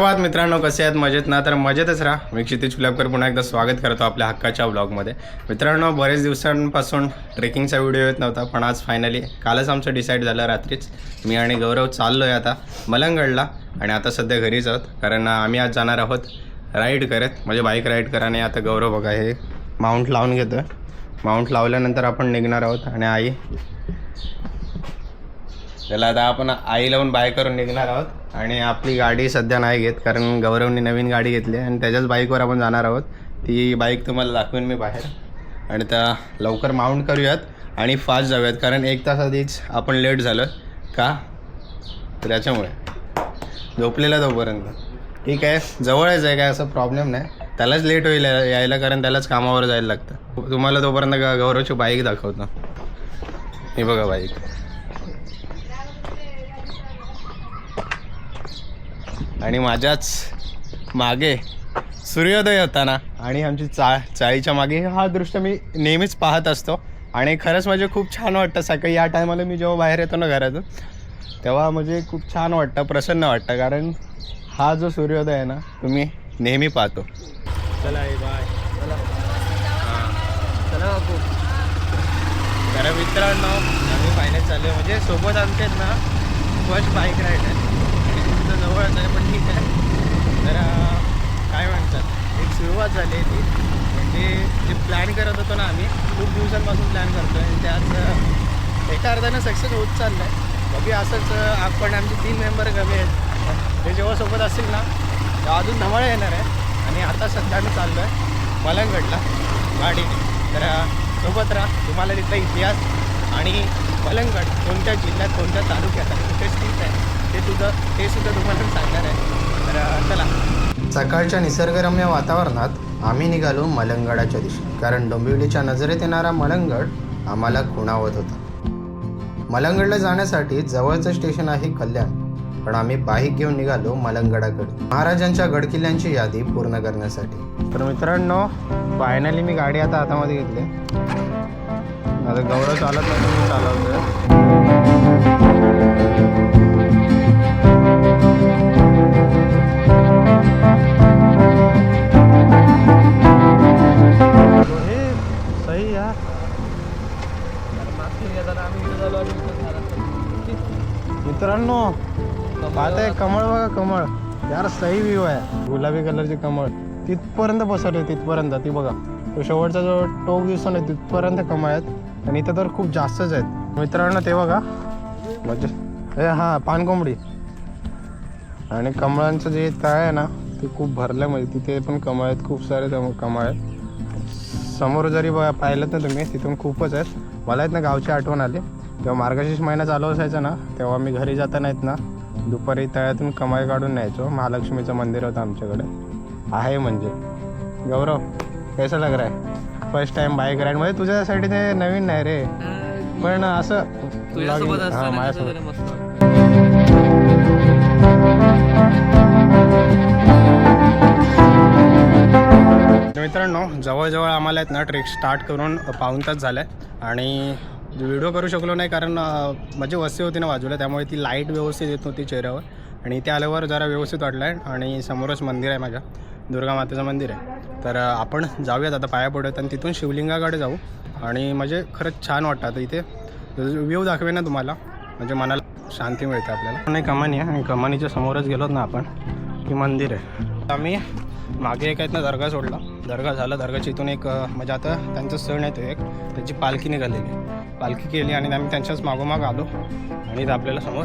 सुप्रभात मित्रांनो कसे आहेत? मजेत ना? तर मजेतच राहा. मी क्षितिज कुलाबकर पुन्हा एकदा स्वागत करतो आपल्या हक्काच्या ब्लॉगमध्ये मित्रांनो बरेच दिवसांपासून ट्रेकिंगचा व्हिडिओ येत नव्हता पण आज फायनली कालच आमचं डिसाईड झालं रात्रीच. मी आणि गौरव चाललो आहे आता मलंगडला आणि आता सध्या घरीच आहोत कारण आम्ही आज जाणार आहोत राईड करत. म्हणजे बाईक राईड कराने आता गौरव बघा हे माउंट लावून घेतो माउंट लावल्यानंतर आपण निघणार आहोत आणि आई त्याला आता आपण आई लावून बाय करून निघणार आहोत. आणि आपली गाडी सध्या नाही घेत कारण गौरवने नवीन गाडी घेतली आणि त्याच्याच बाईकवर आपण जाणार आहोत. ती बाईक तुम्हाला दाखवेन मी बाहेर. आणि त्या लवकर माउंट करूयात आणि फास्ट जाऊयात कारण एक तास आधीच आपण लेट झालं का? तर त्याच्यामुळे झोपलेला तोपर्यंत. ठीक आहे जवळच आहे काय असं प्रॉब्लेम नाही. त्यालाच लेट होईल यायला कारण त्यालाच कामावर जायला लागतं. तुम्हाला तोपर्यंत गौरवची बाईक दाखवतो. हे बघा बाईक आणि माझ्याच मागे सूर्योदय होता ना. आणि आमची चा चाळीच्या मागे हा दृश्य मी नेहमीच पाहत असतो. आणि खरंच म्हणजे खूप छान वाटतं सकाळी या टायमाला मी जेव्हा बाहेर येतो ना घरातून तेव्हा म्हणजे खूप छान वाटतं प्रसन्न वाटतं. कारण हा जो सूर्योदय आहे ना तुम्ही नेहमी पाहतो. चला बाय चला बापू. तर मित्रांनो आम्ही पाहिलं चाललो म्हणजे सोबत आमचे ना फर्स्ट बाईक राईड आहे जवळ तुमचं पण ठीक आहे. तर काय म्हणतात एक सुरुवात झाली आहे ती. म्हणजे जे प्लॅन करत होतो ना आम्ही खूप दिवसांपासून प्लॅन करतो आहे आणि त्यात एका अर्धानं सक्सेस होत चाललं आहे बघी असंच आपण आमचे तीन मेंबर कमी आहेत. ते जेव्हा सोबत असतील ना तेव्हा अजून धमाळ येणार आहे. आणि आता सध्या आम्ही चाललो आहे मलंगडला गाडीने. तर सोबत राहा. तुम्हाला तिथला इतिहास आणि मलंगड कोणत्या जिल्ह्यात कोणत्या तालुक्यात आहे कुठे स्थित आहे. ते तुझं ते सुद्धा तुम्हाला सांगणार आहे. तर चला. सकाळच्या निसर्गरम्य वातावरणात आम्ही निघालो मलंगडाच्या दिशेने. कारण डोंबिवलीच्या नजरेत येणारा मलंगड आम्हाला खुणावत होता. मलंगडला जाण्यासाठी जवळचं स्टेशन आहे कल्याण. पण आम्ही बाईक घेऊन निघालो मलंगडाकडे. महाराजांच्या गडकिल्ल्यांची यादी पूर्ण करण्यासाठी. तर मित्रांनो फायनली मी गाडी आता हातामध्ये घेतली. आता गौरव चालत नाही मी चालवतोय. मित्रांनो पाहताय कमळ बघा कमळ. यार सही व्ह्यू आहे. गुलाबी कलरचे कमळ. तिथपर्यंत पसरले तिथपर्यंत. ती बघा. तो शेवटचा जो टोक दिसतो ना तिथपर्यंत कमळ आहेत. आणि इथं तर खूप जास्तच आहेत. मित्रांनो ते बघा. म्हणजे हे हां पानकोंबडी. आणि कमळांचं जे तळ आहे ना ते खूप भरल्यामध्ये तिथे पण कमळ आहेत खूप सारे कमळ आहेत. समोर जरी बघा पाहिलं ना तुम्ही तिथून खूपच आहेत. मला आहेत ना गावची आठवण आली. जेव्हा मार्गशीर्ष महिना चालू असायचा ना तेव्हा मी घरी जाताना आहेत ना दुपारी तळ्यातून कमाई काढून न्यायचो. महालक्ष्मीचं मंदिर होतं आमच्याकडे. आहे म्हणजे. गौरव कैसा लग रहा है? फर्स्ट टाइम बाईक राईड म्हणजे तुझ्यासाठी ते नवीन नाही रे. पण असं हा, माझ्यासोबत. मित्रांनो जवळजवळ आम्हाला आहेत ना ट्रेक स्टार्ट करून पाऊन तास झालं. आहे आणि व्हिडिओ करू शकलो नाही कारण म्हणजे वस्ती होती ना बाजूला त्यामुळे ती लाइट व्यवस्थित येत नव्हती चेहऱ्यावर. आणि इथे आल्यावर जरा व्यवस्थित वाटलं आहे आणि समोरच मंदिर आहे माझ्या दुर्गा मातेचं मंदिर आहे. तर आपण जाऊयात आता पाया पडत आणि तिथून शिवलिंगाकडे जाऊ. आणि म्हणजे खरंच छान वाटतं आता इथे. व्ह्यू दाखवे ना तुम्हाला. म्हणजे मनाला शांती मिळते आपल्याला. नाही कमानी आहे. आणि कमानीच्या समोरच गेलोत ना आपण. की मंदिर आहे. आम्ही मागे एक आहेत ना दर्गा सोडला. दर्गा झाला. दर्गाच्या इथून एक म्हणजे आता त्यांचं सण आहे तो एक. त्याची पालखी निघालेली पालखी केली आणि आम्ही त्यांच्याच मागोमाग आलो. आणि इथं आपल्याला समोर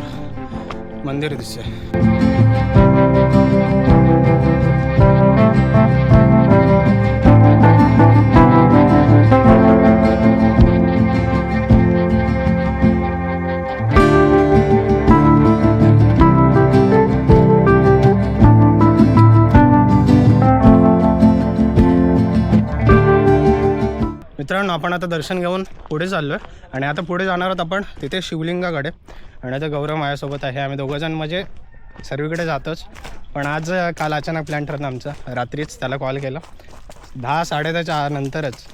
मंदिर दिसतंय. आपण आता दर्शन घेऊन पुढे चाललो आहे आणि आता पुढे जाणार आहोत आपण तिथे शिवलिंगाकडे. आणि आता गौरव माझ्यासोबत आहे. आम्ही दोघंजण म्हणजे सर्वीकडे जातोच. पण आज काल अचानक प्लॅन ठरला आमचा. रात्रीच त्याला कॉल केला. दहा साडे दहाच्या नंतरच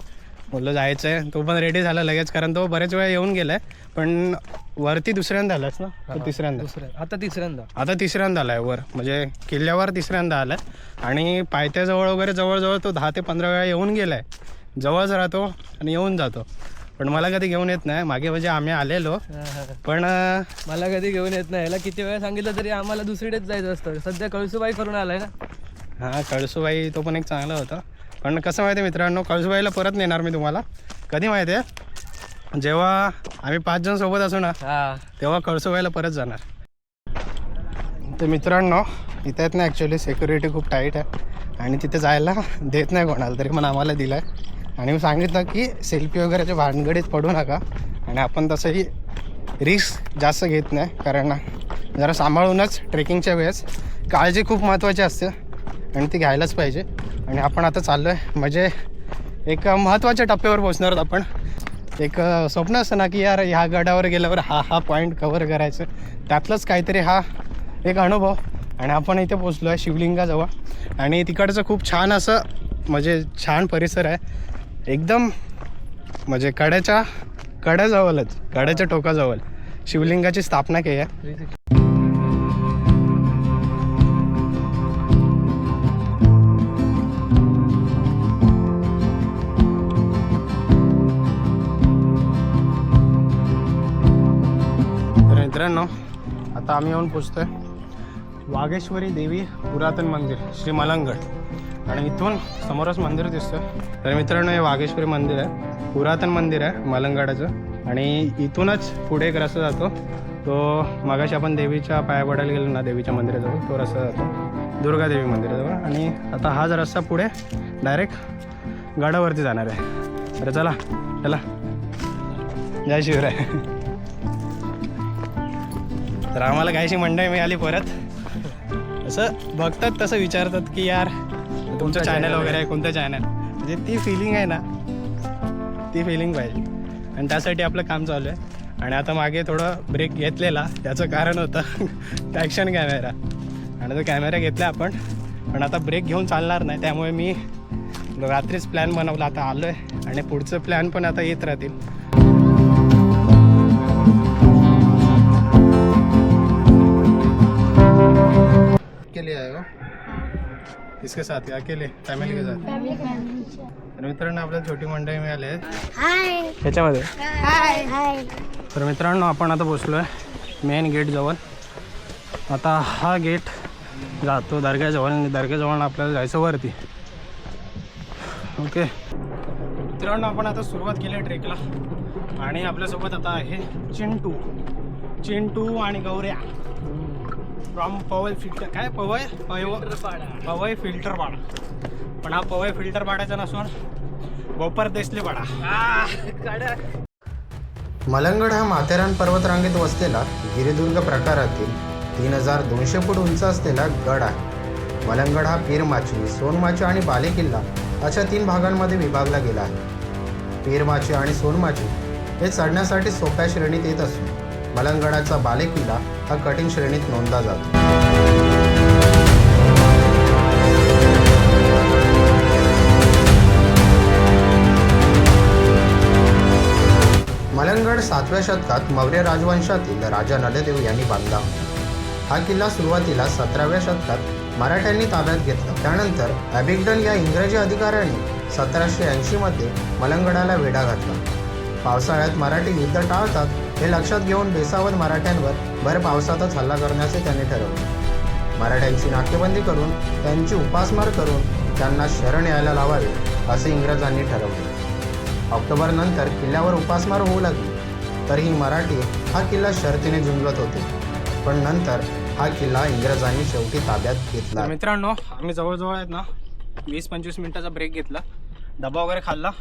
बोललो जायचं आहे तो पण रेडी झाला लगेच कारण तो बरेच वेळा येऊन गेला आहे पण वरती दुसऱ्यांदा आलास ना? तिसऱ्यांदा. आता तिसऱ्यांदा. आता तिसऱ्यांदा आलाय वर. म्हणजे किल्ल्यावर तिसऱ्यांदा आलाय. आणि पायथ्याजवळ वगैरे जवळजवळ तो दहा ते पंधरा वेळा येऊन गेलाय. जवळच राहतो आणि येऊन जातो. पण मला कधी घेऊन येत नाही. मागे म्हणजे आम्ही आलेलो. पण मला कधी घेऊन येत नाही. याला किती वेळा सांगितलं तरी आम्हाला दुसरीकडेच जायचं असतं. सध्या कळसुबाई करून आलाय ना? हा कळसूबाई तो पण एक चांगला होता. पण कसं माहिती आहे मित्रांनो कळसूबाईला परत नेणार मी तुम्हाला. कधी माहिती आहे? जेव्हा आम्ही पाच जण सोबत असू ना हा. तेव्हा कळसूबाईला परत जाणार. तर मित्रांनो इथे आहेत ना ॲक्च्युली सिक्युरिटी खूप टाईट आहे. आणि तिथे जायला देत नाही कोणाला तरी पण आम्हाला दिलं आहे आणि मी सांगितलं की सेल्फी वगैरेच्या भानगडीत पडू नका. आणि आपण तसंही रिस्क जास्त घेत नाही. कारण जरा सांभाळूनच ट्रेकिंगच्या वेळेस काळजी खूप महत्त्वाची असते. आणि ती घ्यायलाच पाहिजे. आणि आपण आता चाललो आहे म्हणजे एक महत्त्वाच्या टप्प्यावर पोहोचणार आहोत आपण. एक स्वप्न असतं ना की यार ह्या गडावर गेल्यावर हा हा पॉईंट कवर करायचं. त्यातलंच काहीतरी हा एक अनुभव. आणि आपण इथे पोचलो आहे शिवलिंगाजवळ. आणि तिकडचं खूप छान असं म्हणजे छान परिसर आहे. एकदम म्हणजे कड्याच्या कड्याजवळच कड्याच्या टोकाजवळ शिवलिंगाची स्थापना केली आहे. तर मित्रांनो आता आम्ही येऊन पोचतोय वागेश्वरी देवी पुरातन मंदिर श्री मलंगड आणि इथून समोरच मंदिर दिसतं तर मित्रांनो हे वागेश्वरी मंदिर आहे. पुरातन मंदिर आहे मलंगडाचं. आणि इथूनच पुढे एक रस्ता जातो. तो मगाशी आपण देवीच्या पाया पडायला गेलो ना देवीच्या मंदिराजवळ तो रस्ता जातो. दुर्गादेवी मंदिराजवळ. आणि आता हा रस्ता पुढे डायरेक्ट गडावरती जाणार आहे. अरे चला चला. जय शिवराय तर आम्हाला काहीशी मंडळी मिळाली परत. असं बघतात तसं विचारतात की यार तुमचं चॅनल वगैरे आहे? कोणतं चॅनल म्हणजे ती फिलिंग आहे ना ती फिलिंग पाहिजे. आणि त्यासाठी आपलं काम चालू आहे. आणि आता मागे थोडं ब्रेक घेतलेला त्याचं कारण होतं ॲक्शन कॅमेरा आणि तो कॅमेरा घेतला आपण पण आता ब्रेक घेऊन चालणार नाही. त्यामुळे मी रात्रीच प्लॅन बनवला आता आलो आहे आणि पुढचं प्लॅन पण आता येत राहतील. हो किसके साथ है अकेले फॅमिली के साथ. तर मित्रांनो आपल्याला छोटी मंडळी मिळाली आहेत. ह्याच्यामध्ये? हाय हाय तर मित्रांनो आपण आता पोचलो आहे मेन गेटजवळ आता हा गेट जातो दर्ग्याजवळ आणि दर्ग्याजवळ आपल्याला जायचं वरती. ओके मित्रांनो आपण आता सुरुवात केली आहे ट्रेकला आणि आपल्यासोबत आता आहे चिंटू. चिंटू आणि गौऱ्या. From Powai filter. काय पवई? पवई पवई फिल्टर पाडा पण हा पवई फिल्टर पाडायचा नसून बोपर देसले पाडा मलंगड हा माथेरान पर्वतरांगेत वसलेला गिरिदुर्ग प्रकारातील तीन हजार दोनशे फूट उंच असलेला गड आहे. मलंगड हा पीरमाची सोनमाची आणि बालेकिल्ला अशा तीन भागांमध्ये विभागला गेला आहे. पीरमाची आणि सोनमाची हे चढण्यासाठी सोप्या श्रेणीत येत असून मलंगडाचा बालेकिल्ला हा कठीण श्रेणीत नोंदला जातो. मलंगड सातव्या शतकात मौर्य राजवंशातील राजा नलदेव यांनी बांधला. हा किल्ला सुरुवातीला सतराव्या शतकात मराठ्यांनी ताब्यात घेतला. त्यानंतर अबिग्डन या इंग्रजी अधिकाऱ्यांनी सतराशे ऐंशीमध्ये मलंगडाला वेढा घातला. पावसाळ्यात मराठी युद्ध टाळतात हे लक्षात घेऊन बेसावध मराठ्यांवर भर पावसातच हल्ला करण्याचे त्यांनी ठरवले. मराठ्यांची नाकेबंदी करून त्यांची उपासमार करून त्यांना शरण यायला लावावे असे इंग्रजांनी ठरवले. ऑक्टोबरनंतर किल्ल्यावर उपासमार होऊ लागली. तरीही मराठी हा किल्ला शर्तीने झुंजत होते. पण नंतर हा किल्ला इंग्रजांनी शेवटी ताब्यात घेतला. मित्रांनो आम्ही जवळजवळ आहेत ना वीस पंचवीस मिनिटाचा ब्रेक घेतला. डबा वगैरे खाल्ला.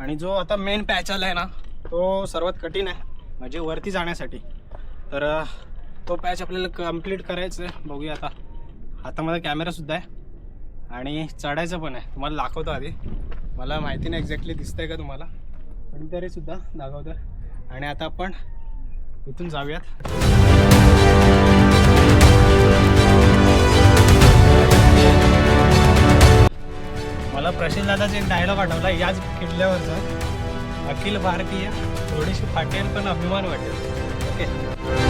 आणि जो आता मेन पॅच आला आहे ना तो सर्वात कठीण आहे. म्हणजे वरती जाण्यासाठी. तर तो पॅच आपल्याला कंप्लीट करायचं आहे. बघूया आता. हातामध्ये कॅमेरासुद्धा आहे. आणि चढायचं पण आहे. तुम्हाला दाखवतो आधी. मला माहिती नाही एक्झॅक्टली दिसतंय का तुम्हाला. पण तरीसुद्धा दाखवतो आहे आणि आता आपण इथून जाऊयात. मला प्रशील दादाचा एक डायलॉग आठवला. याच किल्ल्यावरचा. अखिल भारतीय थोडीशी फाटेल पण अभिमान वाटेल. ओके?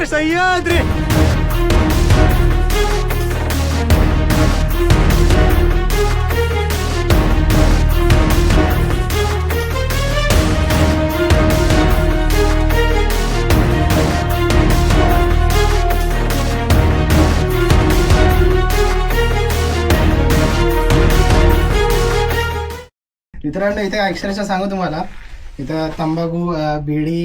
अशक्य सुंदर सह्याद्री मित्रांनो इथे अक्षरशः सांगू तुम्हाला. इथं तंबाखू अं, बिडी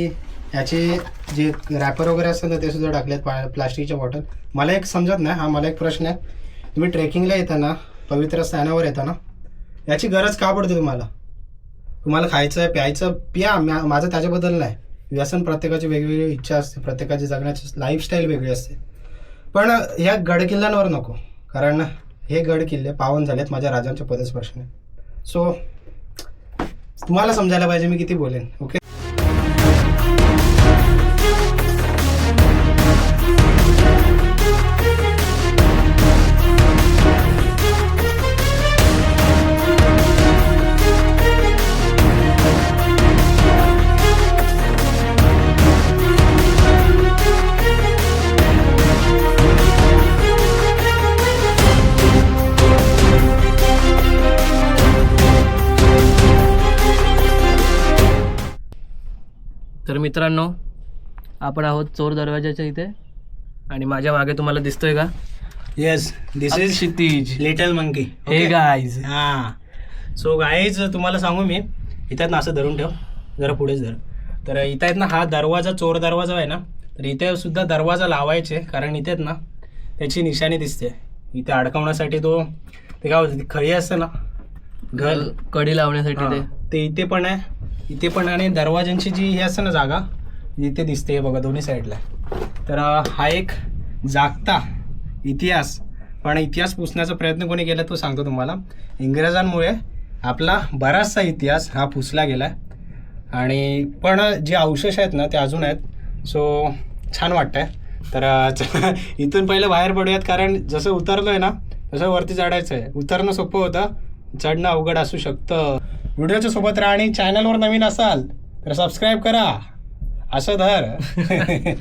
याचे जे रॅपर वगैरे असतात ना ते सुद्धा टाकलेत पा- प्लास्टिकच्या बॉटल मला एक समजत नाही हा मला एक प्रश्न आहे. तुम्ही ट्रेकिंगला येताना पवित्र स्थानावर येताना याची गरज का पडते तुम्हाला? तुम्हाला खायचं आहे प्यायचं प्या म्या- माझं त्याच्याबद्दल नाही. व्यसन प्रत्येकाची वेगवेगळी इच्छा असते प्रत्येकाची जगण्याची लाईफस्टाईल वेगळी असते. पण ह्या गडकिल्ल्यांवर नको कारण हे गड किल्ले पावन झालेत माझ्या राजांच्या पदस्पर्शने. सो तुम्हाला समजायला पाहिजे मी किती बोलेन ओके तर मित्रांनो आपण आहोत चोर दरवाजाच्या इथे. आणि माझ्या मागे तुम्हाला दिसतोय का? Yes this is Kshitij little monkey hey guys हा. सो गाईज तुम्हाला सांगू मी. इथं ना असं धरून ठेव. जरा पुढेच धर. तर इथं आहेत ना हा दरवाजा चोर दरवाजा आहे ना. तर इथे सुद्धा दरवाजा लावायचे कारण इथेच ना त्याची निशाणी दिसते. इथे अडकवण्यासाठी तो ते काय होतं खळी असते ना. घर. कडी लावण्यासाठी ते. ते इथे पण आहे. इथे पण आणि दरवाज्यांची जी हे असते ना जागा इथे दिसते हे बघा दोन्ही साईडला. तर हा एक जागता इतिहास पण इतिहास पुसण्याचा प्रयत्न कोणी केला तो सांगतो तुम्हाला. इंग्रजांमुळे आपला बराचसा इतिहास हा पुसला गेला आणि पण जे अवशेष आहेत ना ते अजून आहेत. सो छान वाटतंय. तर इथून पहिले बाहेर पडूयात कारण जसं उतरलो आहे ना तसं वरती चढायचं आहे उतरणं सोपं होतं. चढणं अवघड असू शकतं. व्हिडिओच्या सोबत राहा आणि चॅनलवर नवीन असाल तर सबस्क्राईब करा. असं धर.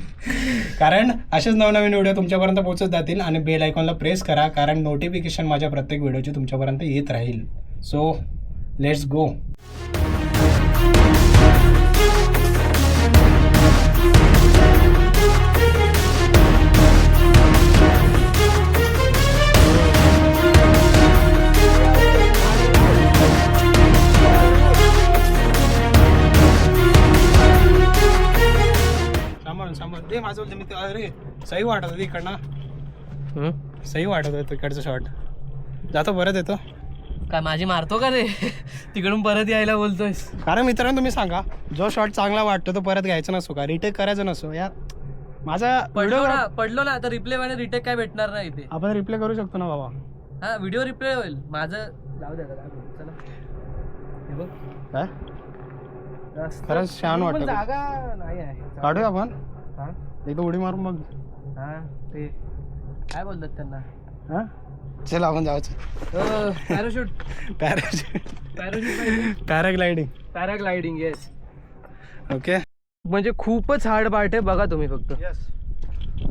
कारण असेच नवनवीन व्हिडिओ तुमच्यापर्यंत पोहोचत जातील आणि बेल आयकॉनला प्रेस करा कारण नोटिफिकेशन माझ्या प्रत्येक व्हिडिओची तुमच्यापर्यंत येत राहील. सो लेट्स गो सही वाटत होती इकडनं सही वाटत होतं तिकडचं शॉट जातो परत येतो. काय माझी मारतो का रे तिकडून परत यायला बोलतोयस. कारण मित्रांनो तुम्ही सांगा जो शॉट चांगला वाटतो तो परत घ्यायचा नसतो का? रिटेक करायचा नसतो या माझा पडलो व्हिडिओ ना पडलो ना तर रिप्ले आणि रिटेक काय भेटणार नाही इथे. आपण रिप्ले करू शकतो ना बाबा. हा व्हिडिओ रिप्ले होईल. माझं जाऊ द्या चला. हे बघ. काय? रस्ता- खरंच छान पण वाटतं. जागा नाही आहे. काढूया आपण. हा? एकदा उडी मारून बघ. हा ते काय बोलतात त्यांना? हा? चल आपण जायचं parachute parachute parachute paragliding paragliding yes okay म्हणजे खूपच हार्ड पार्ट आहे बघा तुम्ही फक्त. यस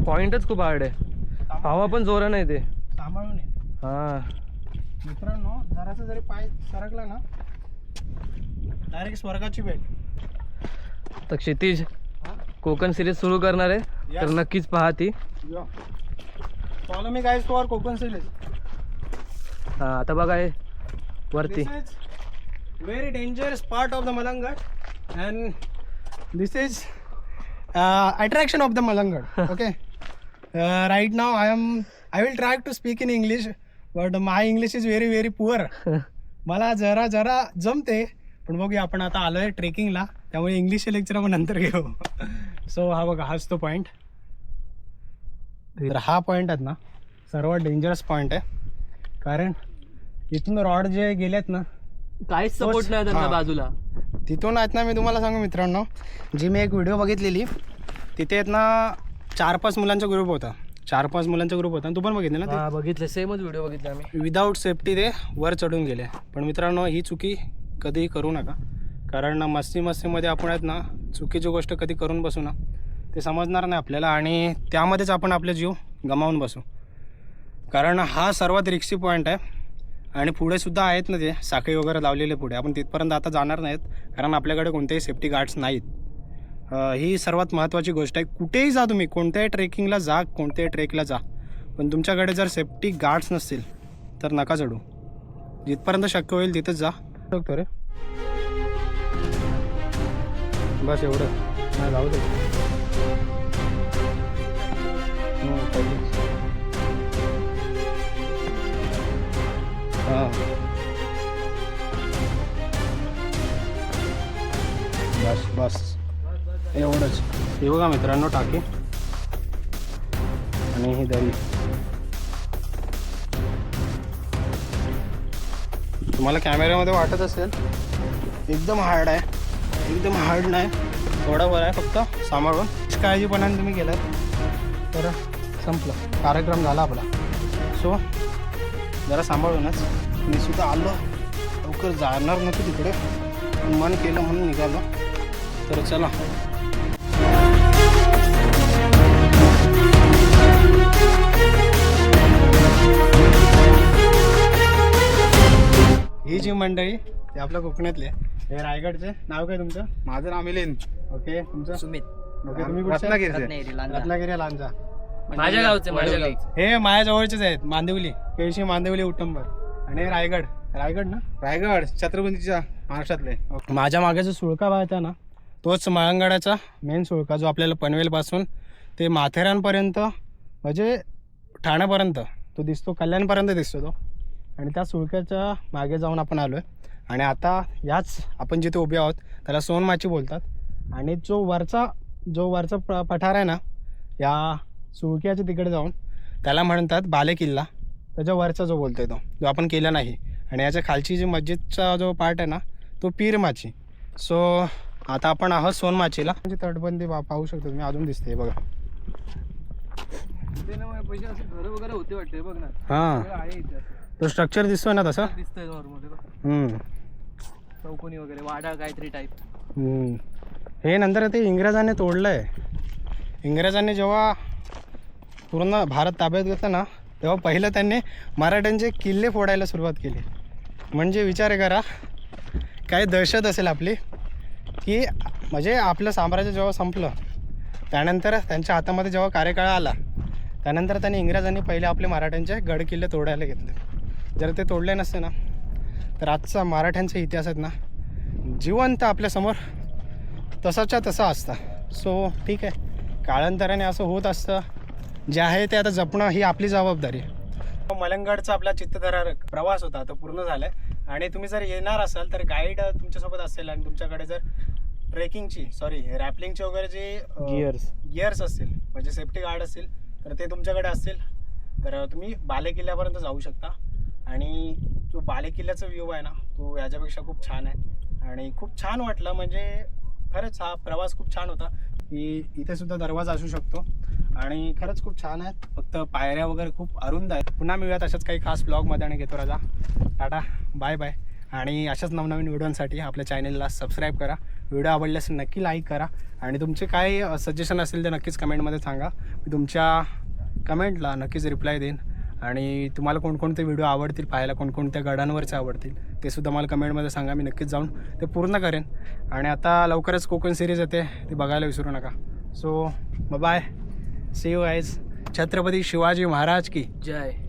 पॉइंटच खूप हार्ड आहे. हवा पण जोरा नाही ते सांभाळून ये. हा. मित्रांनो जरासा जरी पाय सरकला ना डायरेक्ट स्वर्गाची भेट. तर क्षितिज? कोकण सिरीज सुरू करणार आहे. तर नक्कीच पहा ती. मी गाईज तुवर कोकण सिलेज आता बघा आहे वरती. Very dangerous part of the Malanggad and this is attraction of the Malanggad okay right now I am I will try to speak in English but my English is very very poor मला जरा जरा जमते पण बघूया आपण आता आलोय ट्रेकिंगला त्यामुळे इंग्लिश लेक्चर आपण नंतर घेऊ. सो हा बघा हाच तो पॉईंट तर हा पॉईंट आहेत ना सर्वात डेंजरस पॉईंट आहे. कारण इथून रॉड जे गेलेत ना काहीच सपोर्ट नाही हा. बाजूला. तिथून आहेत ना मी तुम्हाला सांगू मित्रांनो जी मी एक व्हिडिओ बघितलेली तिथे आहेत ना चार पाच मुलांचा ग्रुप होता. चार पाच मुलांचा ग्रुप होता. आणि तू पण बघितलं ना हा बघितले. सेमच व्हिडिओ बघितले आम्ही. विदाऊट सेफ्टी ते वर चढून गेले. पण मित्रांनो ही चुकी कधीही करू नका. कारण मस्ती मस्तीमध्ये आपण आहेत ना चुकीची गोष्ट कधी करून बसू ना ते समजणार नाही आपल्याला आणि त्यामध्येच आपण आपले जीव गमावून बसू. कारण हा सर्वात रिक्सी पॉईंट आहे आणि पुढे सुद्धा आहेत ना ते साखळी वगैरे लावलेले पुढे. आपण तिथपर्यंत आता जाणार नाहीत कारण आपल्याकडे कोणतेही सेफ्टी गार्ड्स नाहीत. ही सर्वात महत्त्वाची गोष्ट आहे. कुठेही जा तुम्ही कोणत्याही ट्रेकिंगला जा कोणत्याही ट्रेकला जा. पण तुमच्याकडे जर सेफ्टी गार्ड्स नसतील तर नका चढू. जिथपर्यंत शक्य होईल तिथंच जा. डॉक्टर रे. बस एवढं. नाही जाऊ दे. हो, हां बस बस. एवढंच. हे बघा मित्रांनो टाके. आणि ही दरी. तुम्हाला कॅमेऱ्यामध्ये वाटत असेल एकदम हार्ड आहे. एकदम हार्ड नाही. थोडा बरं आहे फक्त सांभाळून. काळजीपणाने तुम्ही गेलात तर संपलं. कार्यक्रम झाला आपला. सो जरा सांभाळूनच. मी सुद्धा आलो. लवकर जाणार नव्हतं तिकडे. मन केलं म्हणून निघालो. तर चला. ही जी मंडळी ते आपल्या कोकणातली आहे. हे रायगडचे. नाव काय तुमचं? माझं नाव मिलिंद. ओके तुमचं? सुमित. ओके तुम्ही कुठचे? रत्नागिरीचे. रत्नागिरी लांजा. माझ्या गावचे माझ्या गावचे. हे माझ्या जवळचेच आहेत मांदिवली. केळशी मांदिवली उटंबर आणि हे रायगड. रायगड ना? रायगड छत्रपतीच्या महाराष्ट्रातले. माझ्या मागे जो सुळका वाहता ना तोच मळंगडाचा मेन सुळका जो आपल्याला पनवेलपासून ते माथेरानपर्यंत म्हणजे ठाण्यापर्यंत तो दिसतो कल्याणपर्यंत दिसतो तो. आणि त्या सुळक्याच्या मागे जाऊन आपण आलो आहे आणि आता याच आपण जिथे उभे आहोत त्याला सोनमाची बोलतात. आणि जो वरचा जो वरचा प पठार आहे ना या सुळक्याच्या तिकडे जाऊन त्याला म्हणतात बाले किल्ला त्याच्या वरचा जो बोलतोय तो जो आपण केला नाही. आणि याच्या खालची जी मस्जिदचा जो पार्ट आहे ना तो पीरमाची. सो आता आपण आहोत सोनमाचीला. म्हणजे तटबंदी पाहू शकतो तुम्ही अजून दिसते बघा. पैसे असे घर वगैरे होते वाटते बघ ना. हां. तो स्ट्रक्चर दिसतोय ना तसा? दिसतंय नॉर्मल हम्म. चौकोनी वगैरे वाडा काहीतरी टाईप हम्म. हे नंतर ते इंग्रजांनी तोडलं आहे इंग्रजांनी जेव्हा पूर्ण भारत ताब्यात घेतला ना तेव्हा पहिलं त्यांनी मराठ्यांचे किल्ले फोडायला सुरुवात केली. म्हणजे विचार करा काय दहशत असेल आपली? की म्हणजे आपलं साम्राज्य जेव्हा संपलं त्यानंतर त्यांच्या हातामध्ये जेव्हा कार्यकाळ आला त्यानंतर त्यांनी इंग्रजांनी पहिले आपले मराठ्यांचे गड किल्ले तोडायला घेतले. जर ते तोडले नसते ना तर आजचा मराठ्यांचा इतिहास आहेत ना जिवंत आपल्यासमोर तसाच्या तसा असता. सो ठीक आहे. काळांतराने असं होत असतं. जे आहे ते आता जपणं ही आपली जबाबदारी आहे. मलंगडचा आपला चित्तथरारक प्रवास होता तो पूर्ण झाला आहे आणि तुम्ही जर येणार असाल तर गाईड तुमच्यासोबत असेल आणि तुमच्याकडे जर ट्रेकिंगची सॉरी रॅपलिंगची वगैरे जे Gears. गिअर्स असतील म्हणजे सेफ्टी गार्ड असतील तर ते तुमच्याकडे असतील तर तुम्ही बाले किल्ल्यापर्यंत जाऊ शकता. आणि जो बालेकिल्ल्याचा व्ह्यू आहे ना तो याच्यापेक्षा खूप छान आहे. आणि खूप छान वाटलं म्हणजे खरंच हा प्रवास खूप छान होता. की इथे सुद्धा दरवाजा असू शकतो. आणि खरंच खूप छान आहेत फक्त पायऱ्या वगैरे खूप अरुंद आहेत. पुन्हा मिळूयात अशाच काही खास ब्लॉगमध्ये आणि घेतो राजा. Tata bye bye. आणि अशाच नवनवीन व्हिडिओंसाठी आपल्या चॅनलला सबस्क्राईब करा. व्हिडिओ आवडल्यास नक्की लाईक करा. आणि तुमचे काय सजेशन असेल ते नक्कीच कमेंटमध्ये सांगा. मी तुमच्या कमेंटला नक्कीच रिप्लाय देईन. आणि तुम्हाला कोणकोणते व्हिडिओ आवडतील पाहायला कोणकोणत्या गडांवरचे आवडतील ते सुद्धा मला कमेंटमध्ये सांगा मी नक्कीच जाऊन ते पूर्ण करेन. आणि आता लवकरच कोकण सिरीज येते ती बघायला विसरू नका. सो बाय सी यू आयज छत्रपती शिवाजी महाराज की. जय.